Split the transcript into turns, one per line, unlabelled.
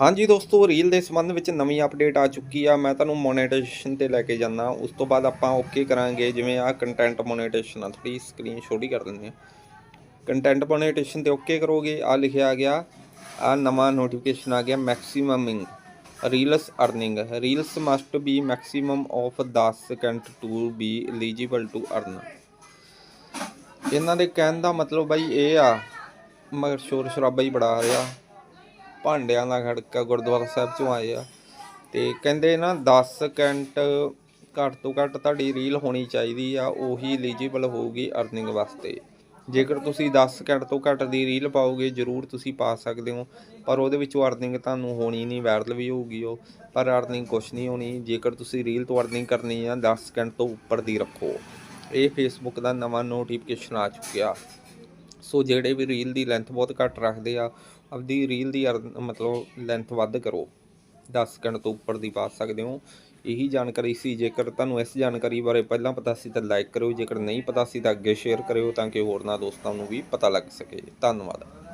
ਹਾਂਜੀ ਦੋਸਤੋ ਰੀਲ ਦੇ ਸੰਬੰਧ ਵਿੱਚ ਨਵੀਂ ਅਪਡੇਟ ਆ ਚੁੱਕੀ ਆ। ਮੈਂ ਤੁਹਾਨੂੰ ਮੋਨੇਟਾਈਜੇਸ਼ਨ ਤੇ ਲੈ ਕੇ ਜਾਣਾ ਉਸ ਤੋਂ ਬਾਅਦ ਆਪਾਂ ਓਕੇ ਕਰਾਂਗੇ। ਜਿਵੇਂ ਆ ਕੰਟੈਂਟ ਮੋਨੇਟਾਈਜੇਸ਼ਨ ਆ। ਥੋੜੀ ਸਕਰੀਨ ਛੋਟੀ ਕਰ ਦਿੰਦੇ ਆ। ਕੰਟੈਂਟ ਮੋਨੇਟਾਈਜੇਸ਼ਨ ਤੇ ਓਕੇ ਕਰੋਗੇ। ਆ ਲਿਖਿਆ ਗਿਆ। ਆ ਨਵਾਂ ਨੋਟੀਫਿਕੇਸ਼ਨ ਆ ਗਿਆ। Maximising reels earning reels must be maximum of 10 second to be eligible to earn ਇਹਨਾਂ ਦੇ ਕਹਿਣ ਦਾ ਮਤਲਬ ਬਾਈ ਇਹ ਆ। ਮਗਰ ਸ਼ੋਰ ਸ਼ਰਾਬਾ ਹੀ ਬੜਾ ਆ ਰਿਹਾ। ਭਾਂਡਿਆਂ ਦਾ ਖੜਕਾ ਗੁਰਦੁਆਰਾ ਸਾਹਿਬ ਚੋਂ ਆਏ ਆ। ਤੇ ਕਹਿੰਦੇ ਨਾ 10 ਸਕਿੰਟ ਘੱਟ ਤੋਂ ਘੱਟ ਤੁਹਾਡੀ ਰੀਲ ਹੋਣੀ ਚਾਹੀਦੀ ਆ, ਉਹੀ ਐਲੀਜੀਬਲ ਹੋਊਗੀ ਅਰਨਿੰਗ ਵਾਸਤੇ। ਜੇਕਰ ਤੁਸੀਂ 10 ਸਕਿੰਟ ਤੋਂ ਘੱਟ ਦੀ ਰੀਲ ਪਾਓਗੇ, ਜ਼ਰੂਰ ਤੁਸੀਂ ਪਾ ਸਕਦੇ ਹੋ, ਪਰ ਉਹਦੇ ਵਿੱਚੋਂ ਅਰਨਿੰਗ ਤੁਹਾਨੂੰ ਹੋਣੀ ਨਹੀਂ ਵਾਇਰਲ ਵੀ ਹੋਊਗੀ ਉਹ, ਪਰ ਅਰਨਿੰਗ ਕੁਛ ਨਹੀਂ ਹੋਣੀ। ਜੇਕਰ ਤੁਸੀਂ ਰੀਲ ਤੋਂ ਅਰਨਿੰਗ ਕਰਨੀ ਆ 10 ਸਕਿੰਟ ਤੋਂ ਉੱਪਰ ਦੀ ਰੱਖੋ। ਇਹ ਫੇਸਬੁੱਕ ਦਾ ਨਵਾਂ ਨੋਟੀਫਿਕੇਸ਼ਨ ਆ ਚੁੱਕਿਆ। ਸੋ ਜਿਹੜੇ ਵੀ ਰੀਲ ਦੀ ਲੈਂਥ ਬਹੁਤ ਘੱਟ ਰੱਖਦੇ ਆ, ਆਪਦੀ ਰੀਲ ਦੀ ਅਰ- ਮਤਲਬ ਲੈਂਥ ਵੱਧ ਕਰੋ। 10 ਸਕਿੰਟ ਤੋਂ ਉੱਪਰ ਦੀ ਪਾ ਸਕਦੇ ਹੋ। ਇਹੀ ਜਾਣਕਾਰੀ ਸੀ, ਜੇਕਰ ਤੁਹਾਨੂੰ ਇਸ ਜਾਣਕਾਰੀ ਬਾਰੇ ਪਹਿਲਾਂ ਪਤਾ ਸੀ ਤਾਂ ਲਾਈਕ ਕਰਿਓ, ਜੇਕਰ ਨਹੀਂ ਪਤਾ ਸੀ ਤਾਂ ਅੱਗੇ ਸ਼ੇਅਰ ਕਰਿਓ ਤਾਂ ਕਿ ਹੋਰਨਾਂ ਦੋਸਤਾਂ ਨੂੰ ਵੀ ਪਤਾ ਲੱਗ ਸਕੇ। ਧੰਨਵਾਦ।